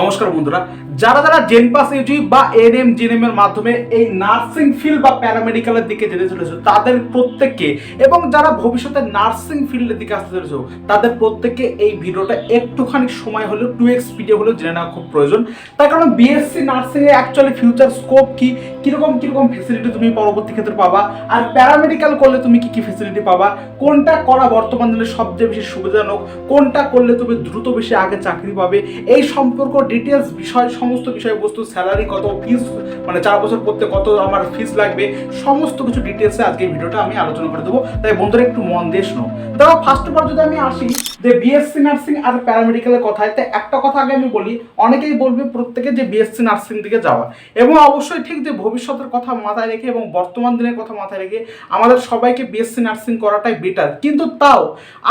নমস্কার বন্ধুরা, যারা যারা জেনপাস ইউজি বা এনএম এর মাধ্যমে এই নার্সিং ফিল্ড বা প্যারামেডিক্যালের দিকে যেতে চলেছে, তাদের প্রত্যেককে এবং যারা ভবিষ্যতে নার্সিং ফিল্ডের দিকে আসতে চলেছে, তাদের প্রত্যেককে এই ভিডিওটা একটুখানি সময় হলেও টু এক্স ভিডিও হলেও জেনে নেওয়া খুব প্রয়োজন। তার কারণ বিএসসি নার্সিং এ অ্যাকচুয়ালি ফিউচার স্কোপ কি, কীরকম কীরকম ফেসিলিটি তুমি পরবর্তী ক্ষেত্রে পাবা, আর প্যারামেডিক্যাল করলে তুমি কি কি ফেসিলিটি পাবা, কোনটা করা বর্তমান দিনে সবচেয়ে বেশি সুবিধাজনক, কোনটা করলে তুমি দ্রুত বেশি আগে চাকরি পাবে, এই সম্পর্ক ডিটেলস বিষয়, সমস্ত বিষয়বস্তু স্যালারি কত ফিস মানে চার বছর পড়তে কত আমার ফিস লাগবে, সমস্ত কিছু ডিটেলসে আজকে ভিডিওটা আমি আলোচনা করে দেবো। তাই বন্ধুরা, একটু মন দিয়ে শোনো। তারপর ফার্স্ট অফ অল যদি আমি আসি যে বিএসসি নার্সিং আর প্যারামেডিক্যালের কথায় তো একটা কথা আগে আমি বলি, অনেকেই বলবে প্রত্যেকে যে বিএসসি নার্সিং দিকে যাওয়া। এবং অবশ্যই ঠিক যে ভবিষ্যতের কথা মাথায় রেখে এবং বর্তমান দিনের কথা মাথায় রেখে আমাদের সবাইকে বিএসসি নার্সিং করাটাই বেটার কিন্তু তাও,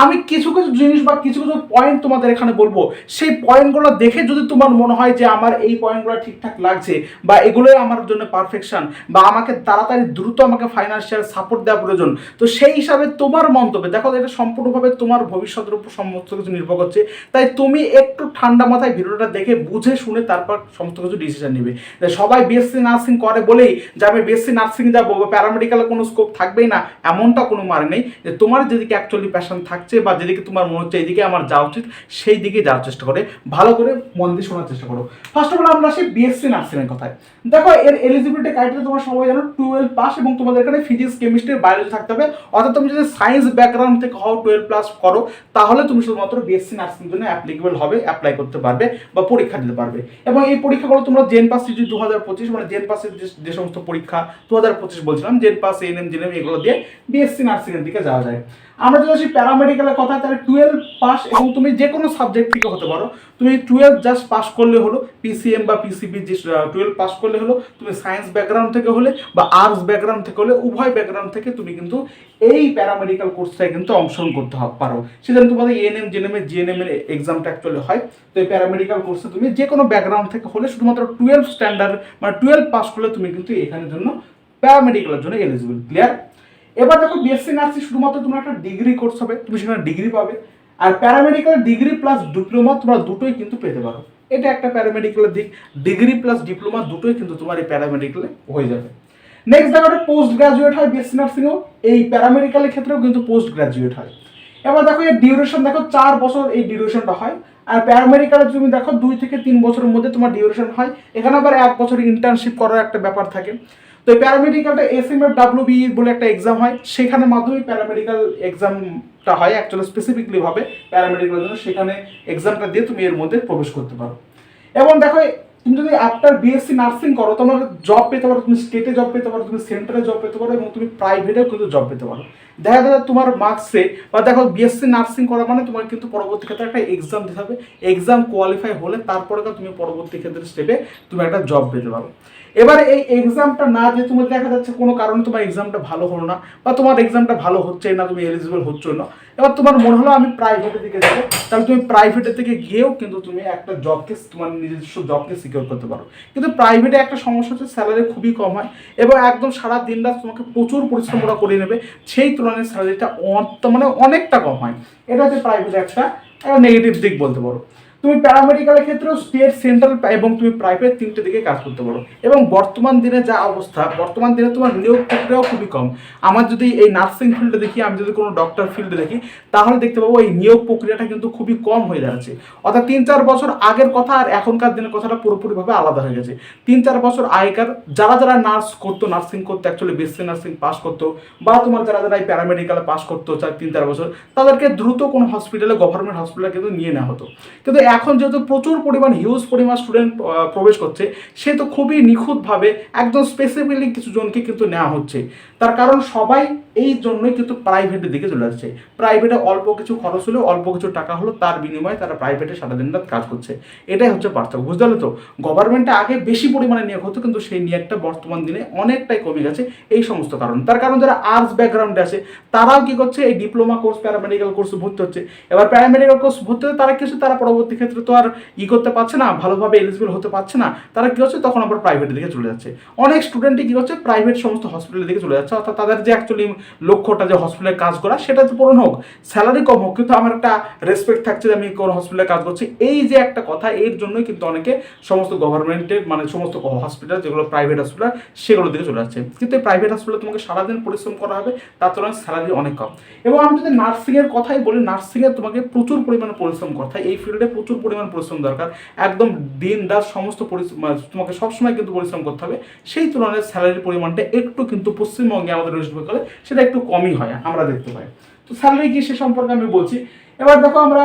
আমি কিছু কিছু জিনিস বা কিছু কিছু পয়েন্ট তোমাদের এখানে বলব। সেই পয়েন্টগুলো দেখে যদি তোমার মনে হয় যে আমার এই পয়েন্টগুলো ঠিকঠাক লাগছে বা এগুলোই আমার জন্য পারফেকশন বা আমাকে তাড়াতাড়ি দ্রুত আমাকে ফাইন্যান্সিয়াল সাপোর্ট দেওয়া প্রয়োজন, তো সেই হিসাবে তোমার মন্তব্যে, দেখো এটা সম্পূর্ণভাবে তোমার ভবিষ্যতের উপর সমস্ত কিছু নির্ভর করছে। তাই তুমি একটু ঠান্ডা মাথায় ভিডিওটা দেখে বুঝে শুনে তারপর সমস্ত কিছু ডিসিশন নেবে। সবাই বিএসসি নার্সিং করে বলেই যে আমি বিএসসি নার্সিং যাব, বা প্যারামেডিক্যালে কোনো স্কোপ থাকবেই না, এমনটা কোনো মানে নেই। যে তোমার যেদিকে অ্যাকচুয়ালি প্যাশন থাকছে বা যেদিকে তোমার মনে হচ্ছে এইদিকে আমার যাওয়া উচিত, সেই দিকে যাওয়ার চেষ্টা করে। ভালো করে মন দিয়ে শোনার চেষ্টা করো। ফার্স্ট অফ অল আমরা আসি বিএসসি নার্সিংয়ের কথায়। দেখো, এর এলিজিবিলিটি ক্রাইটেরিয়া তোমার সবাই জানো টুয়েলভ পাস এবং তোমাদের এখানে ফিজিক্স কেমিস্ট্রি বায়োলজি থাকতে হবে। অর্থাৎ তুমি যদি সায়েন্স ব্যাকগ্রাউন্ড থেকে হও টুয়েলভ প্লাস করো, তাহলে তুমি শুধুমাত্র বিএসসি নার্সিং জন্য অ্যাপ্লিকেবল হবে অ্যাপ্লাই করতে পারবে বা পরীক্ষা দিতে পারবে। এবং এই পরীক্ষাগুলো তোমরা জেন পাস সিজি দু হাজার পঁচিশ মানে জেন পাসের যে- সমস্ত পরীক্ষা দু হাজার পঁচিশ বলছিলাম GN pass N M NM GNM এগুলো দিয়ে বিএসসি নার্সিং এর দিকে যাওয়া যায়। আমরা যদি আসি প্যারামেডিক্যালের কথা তাহলে টুয়েলভ পাস এবং তুমি যে কোনো সাবজেক্ট থেকে হতে পারো। তুমি টুয়েলভ জাস্ট পাস করলে হলো পিসিএম বা পিসিবি যে টুয়েলভ পাস করলে হলো, তুমি সায়েন্স ব্যাকগ্রাউন্ড থেকে হলে বা আর্টস ব্যাকগ্রাউন্ড থেকে হলে, উভয় ব্যাকগ্রাউন্ড থেকে তুমি কিন্তু এই প্যারামেডিক্যাল কোর্সটায় কিন্তু অংশগ্রহণ করতে পারো। সেজন্য তোমাদের এএনএম এর জিএনএম এর এক্সামটা অ্যাকচুয়ালি হয়। তো এই প্যারামেডিক্যাল কোর্সে তুমি যে কোনো ব্যাকগ্রাউন্ড থেকে হলে, শুধুমাত্র টুয়েলভ স্ট্যান্ডার্ড মানে টুয়েলভ পাস করলে তুমি কিন্তু এখানের জন্য প্যারামেডিক্যালের জন্য এলিজিবল ক্লিয়ার এবার দেখো বিএসসি নার্সিং শুধুমাত্র তোমার একটা ডিগ্রি কোর্স হবে, তুমি সেখানে ডিগ্রি পাবে। আর প্যারামেডিক্যাল ডিগ্রি প্লাস ডিপ্লোমা তোমরা দুটোই কিন্তু পেতে পারো। এটা একটা প্যারামেডিক্যালের দিক ডিগ্রি প্লাস ডিপ্লোমা দুটোই কিন্তু তোমার এই প্যারামেডিক্যালে হয়ে যাবে। নেক্সট দেখো পোস্ট গ্রাজুয়েট হয় বিএসসি নার্সিংও এই প্যারামেডিক্যালের ক্ষেত্রেও কিন্তু পোস্ট গ্রাজুয়েট হয়। এবার দেখো এর ডিউরেশন দেখো চার বছর এই ডিউরেশনটা হয়। আর প্যারামেডিক্যালে তুমি দেখো দুই থেকে তিন বছরের মধ্যে তোমার ডিউরেশন হয়। এখানে আবার এক বছর ইন্টার্নশিপ করার একটা ব্যাপার থাকে। তো প্যারামেডিক্যালটা এস এম ডাব্লিউ বি বলে একটা এক্সাম হয়, সেখানে মাধ্যমে প্যারামেডিক্যাল এক্সামটা হয় অ্যাকচুয়ালি স্পেসিফিকলি ভাবে প্যারামেডিক্যালের জন্য, সেখানে এক্সামটা দিয়ে তুমি এর মধ্যে প্রবেশ করতে পারো। এবং দেখো, তুমি যদি আফটার বিএসসি নার্সিং করো, তোমার জব পেতে পারো, তুমি স্টেটে জব পেতে পারো, তুমি সেন্টারে জব পেতে পারো এবং তুমি প্রাইভেটেও কিন্তু জব পেতে পারো। দেখা যায় তোমার মার্কসে বা দেখো বিএসসি নার্সিং করা মানে তোমার কিন্তু পরবর্তী ক্ষেত্রে একটা এক্সাম দিতে হবে। এক্সাম কোয়ালিফাই হলে তারপরে তুমি পরবর্তী ক্ষেত্রে স্টেপে তুমি একটা জব পেতে পারো। এবারে এই এক্সামটা না যে তোমার দেখা যাচ্ছে কোনো কারণে তোমার এক্সামটা ভালো হলো না বা তোমার এক্সামটা ভালো হচ্ছে না, তুমি এলিজিবল হচ্ছ না। এবার তোমার মনে হলো আমি প্রাইভেটের দিকে যাব, তাহলে তুমি প্রাইভেটের দিকে গিয়েও কিন্তু তুমি একটা জবকে তোমার নিজস্ব জবকে সিকিউর করতে পারো। কিন্তু প্রাইভেটে একটা সমস্যা হচ্ছে স্যালারি খুবই কম হয় এবং একদম সারা দিন রাত তোমাকে প্রচুর পরিশ্রম ওরা করে নেবে, সেই তুলনায় স্যালারিটা মানে অনেকটা কম হয়। এটা হচ্ছে প্রাইভেটে একটা নেগেটিভ দিক বলতে পারো। তুমি প্যারামেডিক্যালের ক্ষেত্রেও স্টেট সেন্ট্রাল এবং তুমি প্রাইভেট তিনটে দিকে কাজ করতে পারো। এবং বর্তমান দিনে যা অবস্থা, বর্তমান দিনে তোমার নিয়োগ প্রক্রিয়াও খুবই কম। আমার যদি এই নার্সিং ফিল্ডে দেখি, আমি যদি কোনো ডক্টর ফিল্ডে দেখি, তাহলে দেখতে পাবো এই নিয়োগ প্রক্রিয়াটা কিন্তু খুবই কম হয়ে যাচ্ছে অর্থাৎ তিন চার বছর আগের কথা আর এখনকার দিনের কথাটা পুরোপুরিভাবে আলাদা হয়ে গেছে। তিন চার বছর আগেকার যারা যারা নার্স করতো নার্সিং করতো অ্যাকচুয়ালি বেসি নার্সিং পাস করতো, বা তোমার যারা যারা এই প্যারামেডিক্যালে পাস করতো চার, তিন, চার বছর, তাদেরকে দ্রুত কোনো হসপিটালে গভর্নমেন্ট হসপিটালে কিন্তু নিয়ে নেওয়া হতো। কিন্তু এখন যেহেতু প্রচুর পরিমাণ হিউজ পরিমাণ স্টুডেন্ট প্রবেশ করছে, সে তো খুবই নিখুঁতভাবে একদম স্পেসিফিকলি কিছু জনকে কিন্তু নেওয়া হচ্ছে। তার কারণ সবাই এই জন্যই কিন্তু প্রাইভেটের দিকে চলে যাচ্ছে প্রাইভেটে অল্প কিছু খরচ হলেও অল্প কিছু টাকা হলো তার বিনিময়ে তারা প্রাইভেটে সারাদিন রাত কাজ করছে। এটাই হচ্ছে পার্থক্য, বুঝতে পারলে তো? গভর্নমেন্টে আগে বেশি পরিমাণে নিয়োগ হতো, কিন্তু সেই নিয়োগটা বর্তমান দিনে অনেকটাই কমে গেছে এই সমস্ত কারণ। তার কারণ যারা আর্টস ব্যাকগ্রাউন্ডে আছে, তারাও কি করছে? এই ডিপ্লোমা কোর্স প্যারামেডিক্যাল কোর্স ভর্তি হচ্ছে। এবার প্যারামেডিক্যাল কোর্স ভর্তি হতে তারা কিছু তারা পরবর্তী ক্ষেত্রে তো আর ই করতে পারছে না, ভালোভাবে এলিজিবল হতে পারছে না। তারা কী হচ্ছে তখন আবার প্রাইভেটের দিকে চলে যাচ্ছে। অনেক স্টুডেন্টই কী হচ্ছে প্রাইভেট সমস্ত হসপিটালের দিকে চলে যাচ্ছে। অর্থাৎ তাদের যে অ্যাকচুয়ালি লক্ষ্যটা যে হসপিটালে কাজ করা, সেটা তো পূরণ হোক স্যালারি কম হোক, কিন্তু আমার একটা রেসপেক্ট থাকছে যে আমি কোন হসপিটালে কাজ করছি। এই যে একটা কথা, এর জন্যই কিন্তু অনেকে সমস্ত গভর্নমেন্টের মানে সমস্ত হসপিটাল যেগুলো প্রাইভেট হসপিটাল সেগুলোর দিকে চলে যাচ্ছে। কিন্তু এই প্রাইভেট হসপিটালে তোমাকে সারাদিন পরিশ্রম করা হবে, তার তুলনায় স্যালারি অনেক কম। এবং আমি যদি নার্সিংয়ের কথাই বলি নার্সিংয়ে তোমাকে প্রচুর পরিমাণে পরিশ্রম করতে হয়। এই ফিল্ডে প্রচুর পরিমাণ পরিশ্রম দরকার। একদম দিন রাত সমস্ত তোমাকে সবসময় কিন্তু পরিশ্রম করতে হবে। সেই তুলনায় স্যালারির পরিমাণটা একটু কিন্তু পশ্চিমবঙ্গে আমাদের ওয়েস্ট বেঙ্গলে সেটা একটু কমই হয়, আমরা দেখতে পাই। তো স্যালারি কি সে সম্পর্কে আমি বলছি। এবার দেখো আমরা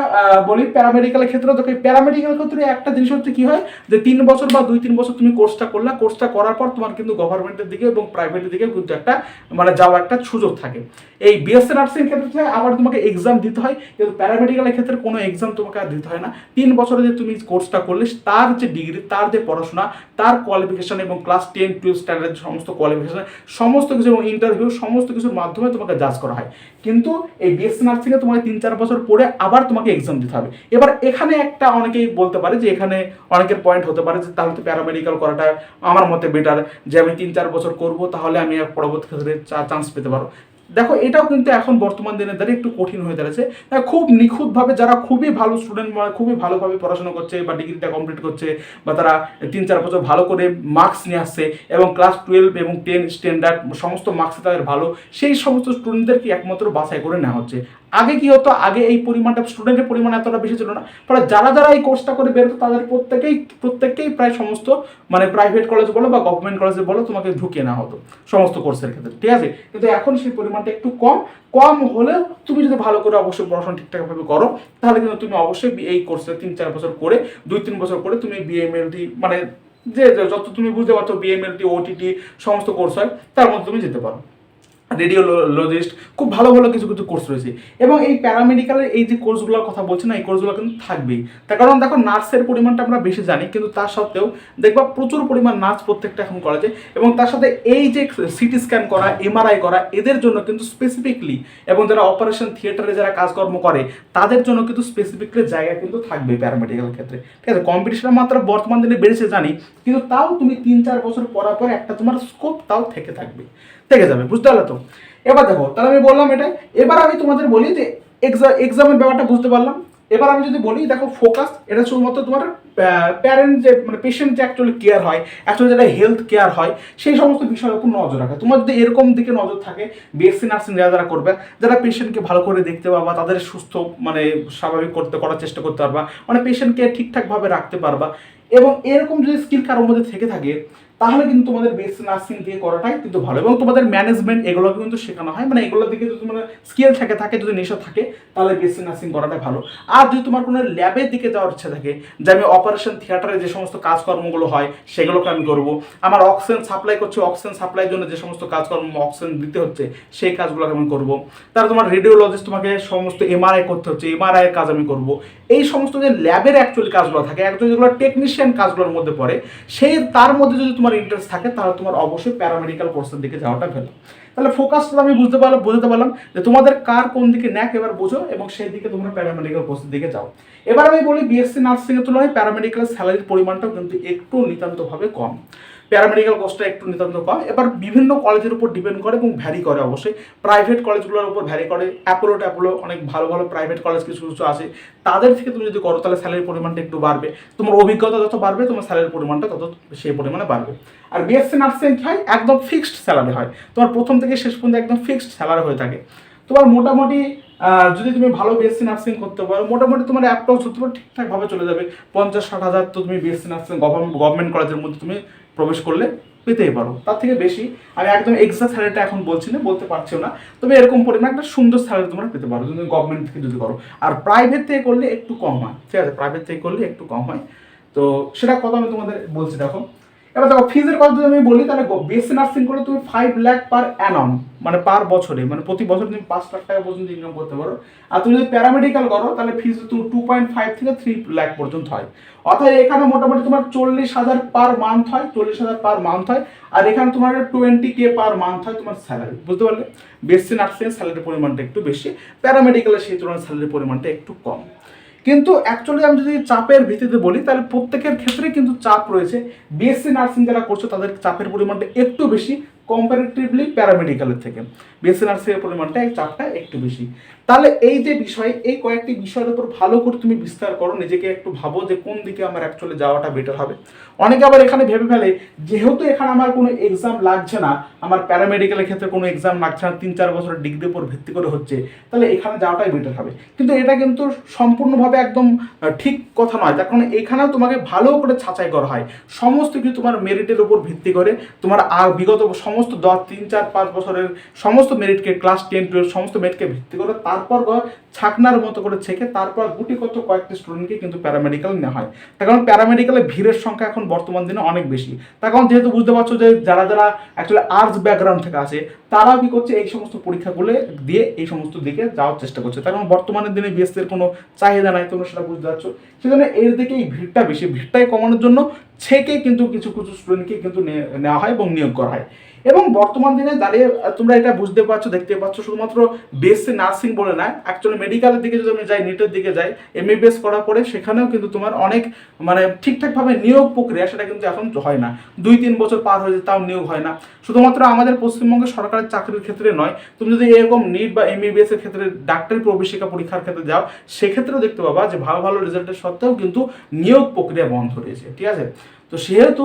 বলি প্যারামেডিক্যালের ক্ষেত্রে, দেখো প্যারামেডিক্যাল ক্ষেত্রে একটা জিনিস হচ্ছে কি হয়, যে তিন বছর বা দুই তিন বছর তুমি কোর্সটা করলে কোর্সটা করার পর তোমার কিন্তু গভর্নমেন্টের দিকে এবং প্রাইভেটের দিকে কিন্তু একটা মানে যাওয়ার একটা সুযোগ থাকে। এই বিএসসি নার্সিং ক্ষেত্রে আবার তোমাকে এক্সাম দিতে হয়, কিন্তু প্যারামেডিক্যালের ক্ষেত্রে কোনো এক্সাম তোমাকে আর দিতে হয় না। তিন বছরে যে তুমি কোর্সটা করলে, তার যে ডিগ্রি তার যে পড়াশোনা, তার কোয়ালিফিকেশন এবং ক্লাস টেন টুয়েলভ স্ট্যান্ডার্ড সমস্ত কোয়ালিফিকেশন সমস্ত কিছু এবং ইন্টারভিউ সমস্ত কিছুর মাধ্যমে তোমাকে জাজ করা হয়। কিন্তু এই বিএসসি নার্সিংয়ে তোমাকে তিন চার বছর পরে আবার তোমাকে এক্সাম দিতে হবে। এবার এখানে একটা অনেকেই বলতে পারে যে এখানে অনেকের পয়েন্ট হতে পারে যে তাহলে তো প্যারামেডিক্যাল করাটা আমার মতে বেটার যে আমি তিন চার বছর করব তাহলে আমি পরবর্তী ক্ষেত্রে চান্স পেতে পারো দেখো এটাও কিন্তু এখন বর্তমান দিনে দাঁড়িয়ে একটু কঠিন হয়ে দাঁড়িয়েছে আহ, খুব নিখুঁতভাবে যারা খুবই ভালো স্টুডেন্ট বা খুবই ভালোভাবে পড়াশোনা করছে বা ডিগ্রিটা কমপ্লিট করছে বা তারা তিন চার বছর ভালো করে মার্কস নিয়ে আসছে এবং ক্লাস টুয়েলভ এবং টেন স্ট্যান্ডার্ড সমস্ত মার্কসে তাদের ভালো সেই সমস্ত স্টুডেন্টদেরকে একমাত্র বাছাই করে নেওয়া হচ্ছে? আগে কি হতো? আগে এই পরিমাণটা স্টুডেন্টের পরিমাণ এতটা বেশি ছিল না। ফলে যারা যারা এই কোর্সটা করে বেরোতো তাদের প্রত্যেকেই, প্রত্যেককেই প্রায় সমস্ত মানে প্রাইভেট কলেজ বলো বা গভর্নমেন্ট কলেজে বলো, তোমাকে ঢুকিয়ে নেওয়া হতো সমস্ত কোর্সের ক্ষেত্রে, ঠিক আছে? কিন্তু এখন সেই পরিমাণটা একটু কম। কম হলেও তুমি যদি ভালো করে অবশ্যই পড়াশোনা ঠিকঠাকভাবে করো, তাহলে কিন্তু তুমি অবশ্যই এই কোর্সে তিন চার বছর করে, দুই তিন বছর করে তুমি বিএমএলটি মানে যে যে যত তুমি বুঝতে পারছ বিএমএলটি ওটিটি সমস্ত কোর্স হয়, তার মধ্যে তুমি যেতে পারো। রেডিওলজিস্ট খুব ভালো ভালো কিছু কিছু কোর্স রয়েছে। এবং এই প্যারামেডিক্যালের এই যে কোর্সগুলোর কথা বলছি না, এই কোর্সগুলো কিন্তু থাকবেই। তার কারণ দেখো নার্সের পরিমাণটা আমরা বেশি জানি, কিন্তু তার সত্ত্বেও দেখবা প্রচুর পরিমাণ নার্স প্রত্যেকটা এখন কলেজে এবং তার সাথে এই যে সিটি স্ক্যান করা এমআরআই করা, এদের জন্য কিন্তু স্পেসিফিকলি এবং যারা অপারেশন থিয়েটারে যারা কাজকর্ম করে, তাদের জন্য কিন্তু স্পেসিফিকলি জায়গা কিন্তু থাকবে প্যারামেডিক্যাল ক্ষেত্রে। ঠিক আছে কম্পিটিশনের মাত্রা বর্তমান দিনে বেড়েছে জানি, কিন্তু তাও তুমি তিন চার বছর পড়ার পর একটা তোমার স্কোপ তাও থেকে থাকবে। থেকে যাবে, বুঝতে পারলে তো? এবার দেখো, তাহলে আমি বললাম এটা এবার আমি তোমাদের বলি যে এক্সাম এক্সামের ব্যাপারটা বুঝতে পারলাম। এবার আমি যদি বলি, দেখো ফোকাস এটা শুধুমাত্র তোমার প্যারেন্ট যে মানে পেশেন্ট যে অ্যাকচুয়ালি কেয়ার হয় অ্যাকচুয়ালি যেটা হেলথ কেয়ার হয়, সেই সমস্ত বিষয়ের উপর নজর রাখা। তোমার যদি এরকম দিকে নজর থাকে বিএসসি নার্সিং যারা যারা করবে, যারা পেশেন্টকে ভালো করে দেখতে পারবা তাদের সুস্থ মানে স্বাভাবিক করতে, করার চেষ্টা করতে পারবা মানে পেশেন্টকে ঠিকঠাকভাবে রাখতে পারবা। এবং এরকম যদি স্কিল কারোর মধ্যে থেকে থাকে তাহলে কিন্তু তোমাদের বেসিক নার্সিং দিয়ে করাটাই কিন্তু ভালো। এবং তোমাদের ম্যানেজমেন্ট এগুলো কিন্তু শেখানো হয়। মানে এগুলোর দিকে যদি তোমার স্কিল থাকে থাকে, যদি নেশা থাকে, তাহলে বেসিক নার্সিং করাটা ভালো। আর যদি তোমার কোনো ল্যাবের দিকে যাওয়ার ইচ্ছা থাকে, যে আমি অপারেশন থিয়েটারে যে সমস্ত কাজকর্মগুলো হয়, সেগুলোকে আমি করব। আমার অক্সিজেন সাপ্লাই করছে অক্সিজেন সাপ্লাইয়ের জন্য যে সমস্ত কাজকর্ম অক্সিজেন দিতে হচ্ছে, সেই কাজগুলোকে আমি করব। তার তোমার রেডিওলজিস্ট তোমাকে সমস্ত এমআরআই করতে হচ্ছে এমআরআই এর কাজ আমি করব। এই সমস্ত যে ল্যাবের অ্যাকচুয়ালি কাজগুলো থাকে, একজন যেগুলো টেকনিশিয়ান কাজগুলোর মধ্যে পড়ে, সেই তার মধ্যে যদি তোমার ইন্টারেস্ট থাকে তাহলে তোমার অবশ্যই প্যারামেডিক্যাল কোর্সের দিকে যাওয়াটা ভালো। তাহলে ফোকাসটা আমি বুঝতে পারলাম বুঝতে পারলাম যে তোমাদের কার কোন দিকে ন্যাক এবার বোঝো এবং সেই দিকে তোমরা প্যারামেডিক্যাল কোর্সের দিকে যাও। এবার আমি বলি বিএসসি নার্সিং এর তুলনায় প্যারামেডিক্যাল স্যালারির পরিমাণটাও কিন্তু একটু নিতান্তভাবে কম। প্যারামেডিক্যাল কোর্সটা একটু নিতান্ত কম। এবার বিভিন্ন কলেজের উপর ডিপেন্ড করে এবং ভ্যারি করে অবশ্যই। প্রাইভেট কলেজগুলোর উপর ভ্যারি করে। অ্যাপোলো ট্যাপোলো অনেক ভালো ভালো প্রাইভেট কলেজ কিছু কিছু আছে। তাদের থেকে তুমি যদি করো, তাহলে স্যালারির পরিমাণটা একটু বাড়বে। তোমার অভিজ্ঞতা যত বাড়বে, তোমার স্যালারির পরিমাণটা তত সেই পরিমাণে বাড়বে। আর বিএসসি নার্সিং হয় একদম ফিক্সড স্যালারি হয়। তোমার প্রথম থেকে শেষ পর্যন্ত একদম ফিক্সড স্যালারি হয়ে থাকে। তোমার মোটামুটি যদি তুমি ভালো বিএসসি নার্সিং করতে পারো, মোটামুটি তোমার অ্যাপ্রক্স হতে পারে ঠিকঠাকভাবে চলে যাবে। পঞ্চাশ, ষাট হাজার তো তুমি বিএসসি নার্সিং গভর্নমেন্ট কলেজের মধ্যে তুমি প্রবেশ করলে পেতেই পারো। তার থেকে বেশি আমি একদম এক্সাক্ট স্যালারিটা এখন বলছি না, বলতে পারছিও না। তবে এরকম পরিমাণ একটা সুন্দর স্যালারি তোমরা পেতে পারো, যদি গভর্নমেন্ট থেকে যদি করো। আর প্রাইভেট থেকে করলে একটু কম হয়। ঠিক আছে? প্রাইভেট থেকে করলে একটু কম হয়। তো সেটা কথা আমি তোমাদের বলছি দেখো। এবার দেখো ফিজের কথা যদি আমি বলি, তাহলে বিএসসি নার্সিং করলে তুমি ফাইভ লাখ পার অ্যানম মানে পার বছরে মানে প্রতি বছর তুমি পাঁচ লাখ টাকা পর্যন্ত ইনকাম করতে পারো। আর তুমি যদি প্যারামেডিক্যাল করো, তাহলে ফিজ তুমি টু পয়েন্ট ফাইভ থেকে থ্রি লাখ পর্যন্ত হয়। অর্থাৎ এখানে মোটামুটি তোমার চল্লিশ হাজার পার মান্থ হয়, চল্লিশ হাজার পার মান্থ হয়, আর এখানে তোমার টোয়েন্টি কে পার মান্থ হয় তোমার স্যালারি বুঝতে পারলে? বিএসসি নার্সিং স্যালারির পরিমাণটা একটু বেশি প্যারামেডিক্যালের সেই তুলনায় স্যালারির পরিমাণটা একটু কম। কিন্তু অ্যাকচুয়ালি আমি যদি চাপের ভিত্তিতে বলি, তাহলে প্রত্যেকের ক্ষেত্রে কিন্তু চাপ রয়েছে। বিএসসি নার্সিং যারা করছে, তাদের চাপের পরিমাণটা একটু বেশি কম্পারেটিভলি প্যারামেডিক্যালের থেকে। বিএসসি নার্সিংয়ের পরিমাণটা, এই চাপটা একটু বেশি। তাহলে এই যে বিষয়, এই কয়েকটি বিষয়ের উপর ভালো করে তুমি বিস্তার করো, নিজেকে একটু ভাবো যে কোন দিকে আমার অ্যাকচুয়ালি যাওয়াটা বেটার হবে। অনেকে আবার এখানে ভেবে ফেলে, যেহেতু এখানে আমার কোনো এক্সাম লাগছে না, আমার প্যারামেডিক্যালের ক্ষেত্রে কোনো এক্সাম লাগছে না, তিন চার বছরের ডিগ্রির উপর ভিত্তি করে হচ্ছে, তাহলে এখানে যাওয়াটাই বেটার হবে। কিন্তু এটা কিন্তু সম্পূর্ণভাবে একদম ঠিক কথা নয়। তার কারণ এখানেও তোমাকে ভালো করে ছাঁচাই করা হয়। সমস্ত কিছু তোমার মেরিটের উপর ভিত্তি করে, তোমার আর বিগত সমস্ত দশ, তিন, চার, পাঁচ বছরের সমস্ত মেরিটকে ক্লাস টেন টুয়েলভ সমস্ত মেরিটকে ভিত্তি করে তারপর ছাকনার মতো করে ছেঁকে তারপর গুটি কত কয়েকটি স্টুডেন্টকে কিন্তু প্যারামেডিক্যাল নেওয়া হয়। তার কারণ প্যারামেডিক্যালে ভিড়ের সংখ্যা এখন বর্তমান দিনে অনেক বেশি। তার কারণ যেহেতু বুঝতে পারছ যে যারা যারা অ্যাকচুয়ালি আর্টস ব্যাকগ্রাউন্ড থেকে আছে তারাও কি করছে, এই সমস্ত পরীক্ষাগুলো দিয়ে এই সমস্ত দিকে যাওয়ার চেষ্টা করছে। তার কারণ বর্তমানের দিনে বিএসসি এর কোনো চাহিদা নাই, তোমরা সেটা বুঝতে পারছ। সেজন্য এর দিকে এই ভিড়টা বেশি। ভিড়টাই কমানোর জন্য ছেকে কিন্তু কিছু কিছু স্টুডেন্টকে কিন্তু নেওয়া হয় এবং নিয়োগ করা হয়। এবং বর্তমান দিনে দাঁড়িয়ে তোমরা এটা বুঝতে পারছ, দেখতে পাচ্ছ, শুধুমাত্র বিএসসি নার্সিং বলে না অ্যাকচুয়ালি মেডিকেলের দিকে যদি আমি যাই নিটের দিকে যাই এমবিবিএস করার পরে সেখানেও কিন্তু তোমার অনেক মানে ঠিকঠাকভাবে নিয়োগ প্রক্রিয়া, সেটা কিন্তু এখন হয় না। দুই তিন বছর পার হয়ে তাও নিয়োগ হয় না। শুধুমাত্র আমাদের পশ্চিমবঙ্গের সরকারের চাকরির ক্ষেত্রে নয়, তুমি যদি এরকম নিট বা এমবিবিএস এর ক্ষেত্রে ডাক্তারি প্রবেশিকা পরীক্ষার ক্ষেত্রে যাও, সেক্ষেত্রেও দেখতে পাবা যে ভালো ভালো রেজাল্টের সত্ত্বেও কিন্তু নিয়োগ প্রক্রিয়া বন্ধ রয়েছে, ঠিক আছে? তো সেহেতু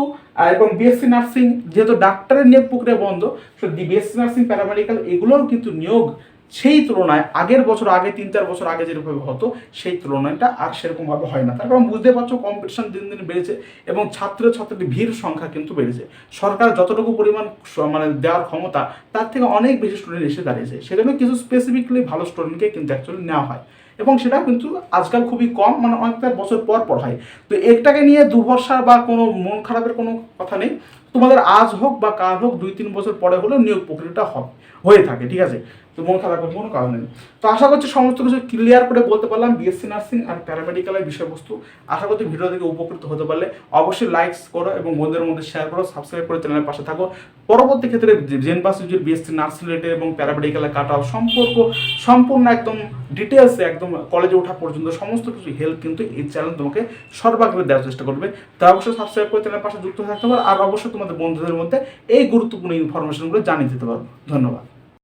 এবং বিএসসি নার্সিং যেহেতু ডাক্তারের নিয়োগ প্রক্রিয়া বন্ধ সো বিএসসি নার্সিং প্যারামেডিক্যাল এগুলোর কিন্তু নিয়োগ সেই তুলনায় আগের বছর, আগে তিন চার বছর আগে যেরকম হতো, সেই তুলনাটা আর সেরকমভাবে হয় না। তার কারণ বুঝতে পারছ কম্পিটিশন দিন দিন বেড়েছে এবং ছাত্র ছাত্রীদের ভিড় সংখ্যা কিন্তু বেড়েছে। সরকার যতটুকু পরিমাণ মানে দেওয়ার ক্ষমতা, তার থেকে অনেক বেশি স্টুডেন্ট এসে দাঁড়িয়েছে। সেজন্য কিছু স্পেসিফিকলি ভালো স্টুডেন্টকে কিন্তু অ্যাকচুয়ালি নেওয়া হয়। এবং সেটা কিন্তু আজকাল খুবই কম মানে অনেকটা বছর পর পর হয়। তো একটাকে নিয়ে দুর্ভরসা বা কোনো মন খারাপের কোনো কথা নেই। তোমাদের আজ হোক বা কাল হোক, দুই তিন বছর পরে হলেও নিয়োগ প্রক্রিয়াটা হবে। হয়ে থাকে, ঠিক আছে? তো মন খারাপের কোনো কারণ নেই। তো আশা করছি সমস্ত কিছু ক্লিয়ার করে বলতে পারলাম বিএসসি নার্সিং আর প্যারামেডিক্যালের বিষয়বস্তু। আশা করছি ভিডিও থেকে উপকৃত হতে পারলে অবশ্যই লাইকস করো এবং বন্ধুদের মধ্যে শেয়ার করো সাবস্ক্রাইব করে চ্যানেলের পাশে থাকো। পরবর্তী ক্ষেত্রে জেন পাস ইউজির বিএসসি নার্সিং রিলেটেড এবং প্যারামেডিক্যালের কাট অফ সম্পর্ক সম্পূর্ণ একদম ডিটেলসে একদম কলেজে ওঠা পর্যন্ত সমস্ত কিছু হেল্প কিন্তু এই চ্যানেল তোমাকে সর্বাগ্রে দেওয়ার চেষ্টা করবে। তো অবশ্যই সাবস্ক্রাইব করে চ্যানেলের পাশে যুক্ত থাকতে পারো আর অবশ্যই তোমাদের বন্ধুদের মধ্যে এই গুরুত্বপূর্ণ ইনফরমেশনগুলো জানিয়ে দিতে পারো ধন্যবাদ।